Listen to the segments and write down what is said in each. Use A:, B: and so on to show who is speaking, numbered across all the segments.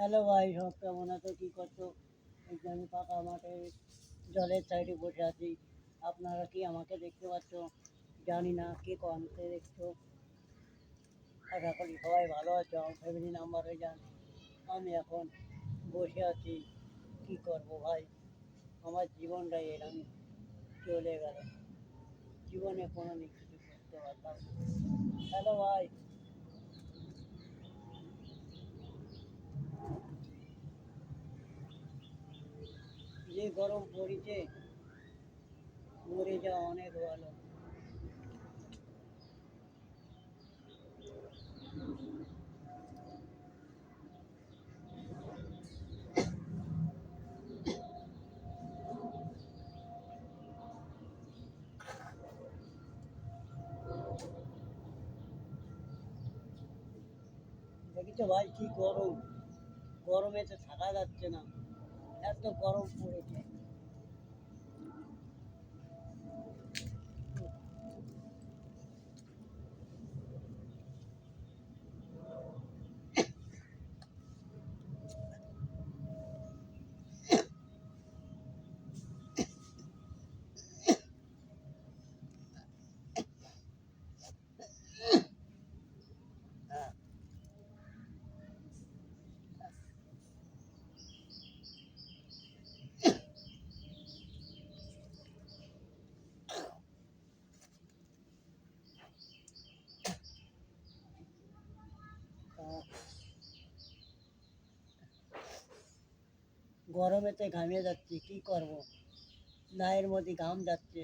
A: Hello ভাই, সব কেমন আছো? কী করছ? এই যে আমি ফাঁকা মাঠে জলের সাইডে বসে আছি। আপনারা কি আমাকে দেখতে পাচ্ছ? জানি না, কে কনতে দেখছ? আশা করি সবাই ভালো আছো। আমার ফ্যামিলি নাম্বার যান আমি এখন বসে আছি। কি করব ভাই? আমার জীবনটাই এরকম চলে গেল। জীবনে কোনো কিছু করতে পারতাম। হ্যালো ভাই। যে গরম পড়েছে, মরে যাওয়া অনেক ভালো। দেখিছো ভাই কি গরম? গরমে তো থাকা যাচ্ছে না। এত গরম পড়েছে। গরমেতে ঘামিয়ে যাচ্ছি কি করব? গায়ের মধ্যে ঘাম যাচ্ছে।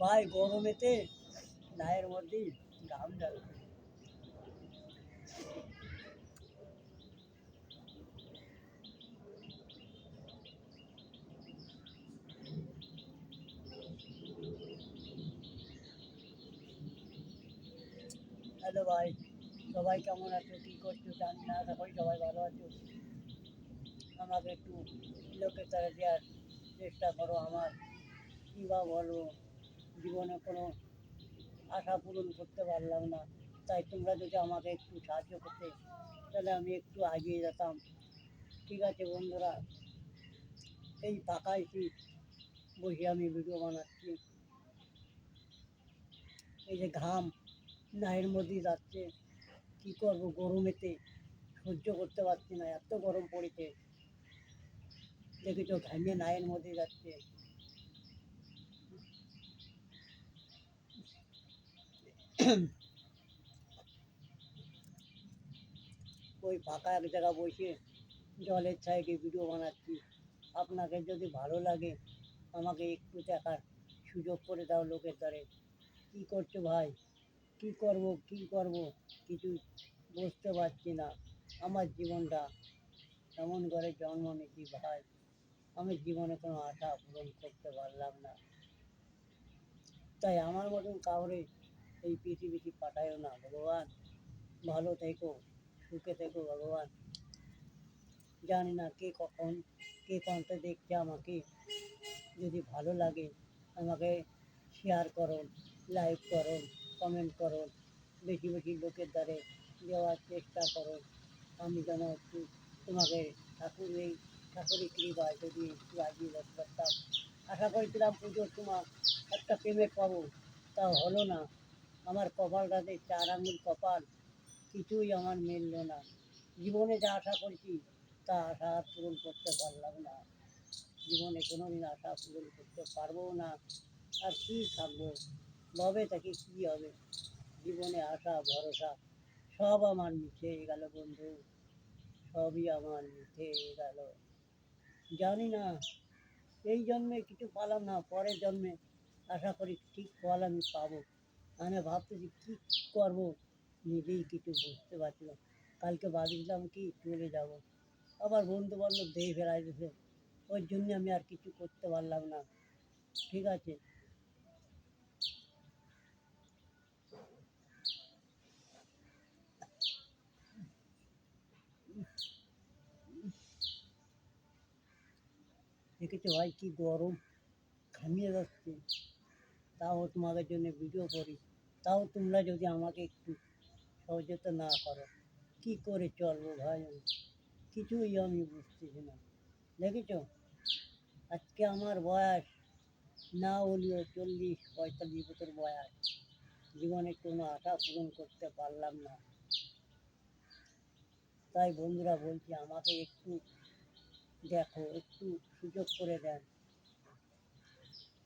A: ভাই গরমেতে গায়ের মধ্যে ঘাম যাচ্ছে হ্যালো ভাই সবাই কেমন আছো কী করছ জানি না আশা করি সবাই ভালো আছো আমাকে একটু লোকের তারা দেওয়ার চেষ্টা করো আমার কী বা বলব জীবনে কোনো আশা পূরণ করতে পারলাম না। তাই তোমরা যদি আমাকে একটু সাহায্য করতে, তাহলে আমি একটু এগিয়ে যেতাম। ঠিক আছে বন্ধুরা, এই ফাঁকায় শীত বসে আমি ভিডিও বানাচ্ছি। এই যে ঘাম নায়ের মধ্যে যাচ্ছে। কী করব গরমেতে? সহ্য করতে পারছি না, এত গরম পড়েছে। দেখেছ, ঘামে নায়ের মধ্যে যাচ্ছে। ওই ফাঁকা এক জায়গা বসে জলের সাইডে ভিডিও বানাচ্ছি। আপনাকে যদি ভালো লাগে, আমাকে একটু দেখার সুযোগ করে দাও লোকের দ্বারে। কী করছ ভাই? কী করব, কি করব? কিছু বুঝতে পারছি না। আমার জীবনটা এমন করে জন্ম নিচ্ছি ভাই। আমি জীবনে কোনো আশা পূরণ করতে পারলাম না। তাই আমার মতন কাউরে এই পৃথিবীতে পাঠায়ও না, ভগবান। ভালো থেকো, সুখে থেকো, ভগবান। জানি না কে কখন, কে কোনটা দেখছে আমাকে। যদি ভালো লাগে, আমাকে শেয়ার করুন লাইক করুন কমেন্ট করো। বেশি বেশি লোকের দ্বারে দেওয়ার চেষ্টা করো। আমি যেন একটু তোমাকে ঠাকুর এই ঠাকুরের কৃপায় যদি একটু আগিয়ে যেতে পারতাম আশা করেছিলাম পুজোর সময় একটা পেমেন্ট পাবো তা হলো না। আমার কপালটাতে চার আঙুল কপাল, কিছুই আমার মিলল না। জীবনে যা আশা করেছি, তা আশা পূরণ করতে পারলাম না। জীবনে কোনোদিন আশা পূরণ করতে পারব না। আর কি থাকব? লবে তাকে কী হবে? জীবনে আশা, ভরসা, সব আমার মিশে গেল বন্ধু। সবই আমার মিশে গেল। জানি না, এই জন্মে কিছু পালাম না, পরের জন্মে আশা করি ঠিক ফল আমি পাবো। আমি ভাবতেছি কী করব নিজেই কিছু বুঝতে পারছি না কালকে ভাবছিলাম কি চলে যাব আবার বন্ধু বান্ধব দেহে ফেরাই দিছে ওই জন্য আমি আর কিছু করতে পারলাম না ঠিক আছে দেখেছ ভাই কি গরম ঘামিয়ে যাচ্ছে তাও তোমাদের জন্য ভিডিও করি। তাও তোমরা যদি আমাকে একটু সহযোগিতা না করো, কি করে চলবো ভাই? আমি কিছুই আমি বুঝতেছি না। দেখেছ? আজকে আমার বয়স, না হলেও চল্লিশ, পঁয়তাল্লিশ বছর বয়স। জীবনে কোনো আশা পূরণ করতে পারলাম না। তাই বন্ধুরা বলছি, আমাকে একটু দেখো, একটু সুযোগ করে দেন।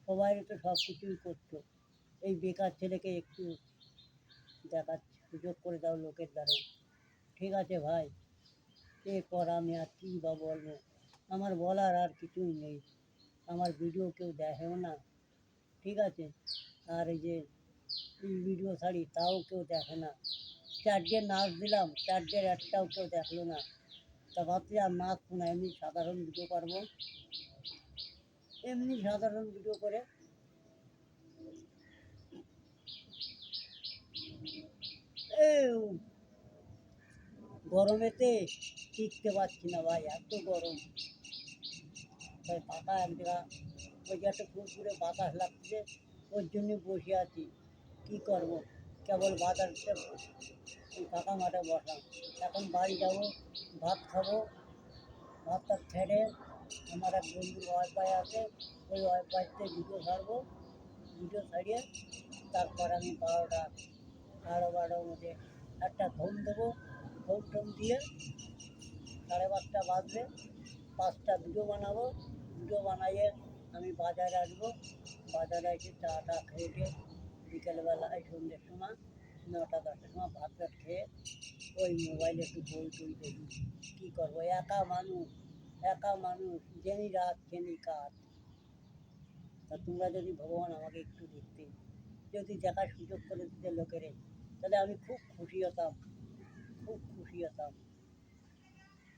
A: সবাই তো সব কিছুই করতো। এই বেকার ছেলেকে একটু দেখার সুযোগ করে দাও লোকের দ্বারা। ঠিক আছে ভাই, এরপর আমি আর কী বা বলব? আমার বলার আর কিছুই নেই। আমার ভিডিও কেউ দেখেও না। ঠিক আছে? আর এই যে ভিডিও ছাড়ি তাও কেউ দেখে না। চারটে নাচ দিলাম চারটের একটাও কেউ দেখল না। তা ভাবছি আর নাচ না এমনি সাধারণ ভিডিও করব? এমনি সাধারণ ভিডিও করে। গরমেতে টিকতে পারছি না ভাই, এত গরম। তাই পাতা জায়গা ওই যে একটা পুকুরে বাতাস লাগছে, ওর জন্য বসে আছি। কী করব? কেবল বাতাসটা ফাঁকা মাঠে বসলাম। এখন বাড়ি যাব, ভাত খাব, ভাতটা ছেড়ে আমার এক বন্ধুর ওয়াইফাই আছে, ওই ওয়াইফাইতে ভিডিও ছাড়বো ভিডিও ছাড়িয়ে তারপর আমি বারোটা, সাড়ে বারোটার মধ্যে একটা ঘুম দেবো, ঘুম টুম দিয়ে সাড়ে পাঁচটা বাজবে, পাঁচটা ভিডিও বানাবো ভিডিও বানাইয়ে আমি বাজারে আসব, বাজারে এসে চা টা খেয়ে দিয়ে বিকেলবেলা, এই সন্ধ্যের সময়, নটা দশটার সময় ভাত টাত খেয়ে ওই মোবাইলে একটু বই টই দেখি, কী করব, একা মানুষ। একা মানুষ জেনি রাত জেনি কাজ তা তোমরা যদি ভগবান আমাকে একটু দেখতে, যদি দেখার সুযোগ করে দিতে লোকেরে, তাহলে আমি খুব খুশি হতাম, খুব খুশি হতাম।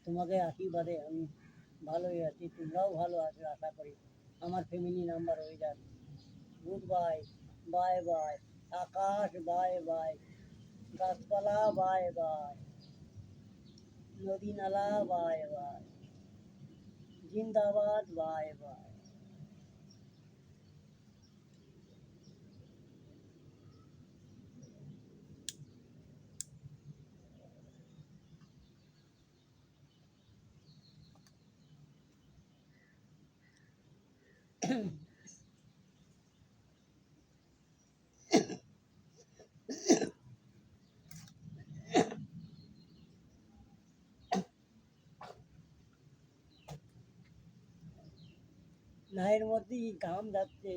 A: তোমাকে আশীর্বাদে আমি ভালোই আছি, তোমরাও ভালো আছো, আশা করি আমার ফ্যামিলি নাম্বার হয়ে যান গুড বাই বাই বাই আকাশ বাই বাই গাছপালা বাই বাই নদী নালা বাই বাই জিন্দাবাদ বাই বাই নায়ের মধ্যেই ঘাম যাচ্ছে।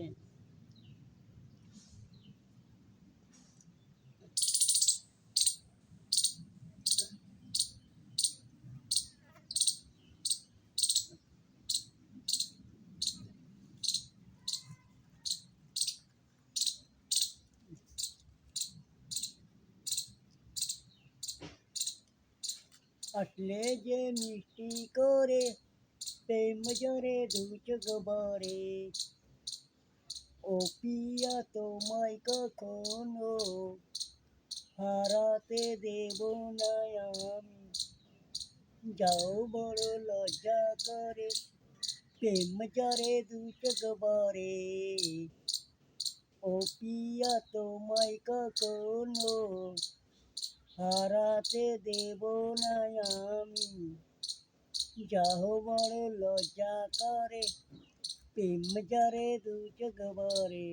A: আসলে যে মিষ্টি করে প্রেম জরে দুচোখ ভরে ও পিয়া তোমায় কখনো হারাতে দেব না আমি যাও বড় লজ্জা করে প্রেম জরে দুচোখ ভরে ও পিয়া তোমায় কখনো হারাতে দেব না আমি যাহ বড় লজ্জা করে প্রেম যারে দু জগবারে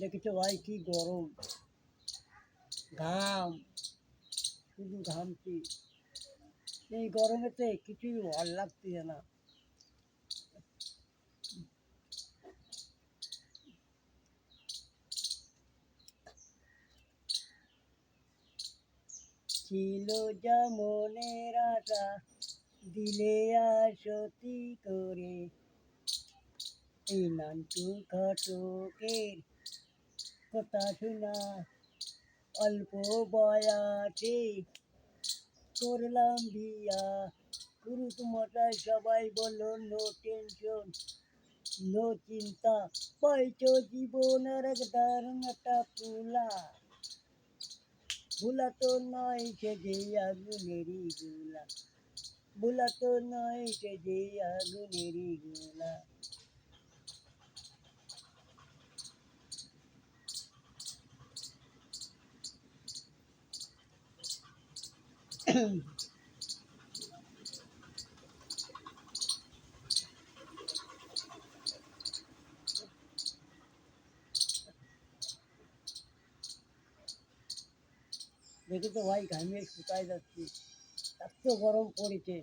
A: দেখেছ ভাই কি গরম ঘাম শুধু ঘামছি এই গরমেতে কিছুই ভালো লাগছে না ছিল যা মনের আশা দিলে আসতি করে। এই নান্টু ঘটকের কথা শোনা অল্প বয়াসে করলাম বিয়া। পুরুষ মশাই সবাই বলল, নো টেনশন, নো চিন্তা, পাইছো জীবনের এক দারুণ একটা পুলা ভুলা তো নয় সে যে আগুনেরই গোলা ভুলা তো নয় সে যে আগুনেরই গোলা দেখে তো ভাই, ঘামিয়ে শুকায় যাচ্ছি। এত গরম পড়েছে।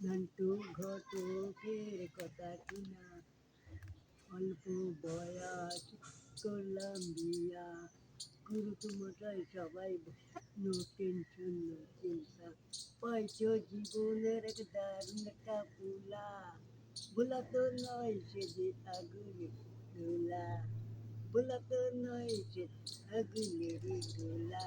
A: নান্টু ঘটকের কথা কিনা, অল্প বয়স করলাম বিয়া গুরুত মশাই সবাই নো টেনশন নো চিন্তা পাইছো জীবনের এক দারুণ একটা পুলা ভোলা তো নয় সে যে আগুনে গোলা ভোলা তো নয় সে আগুনের গোলা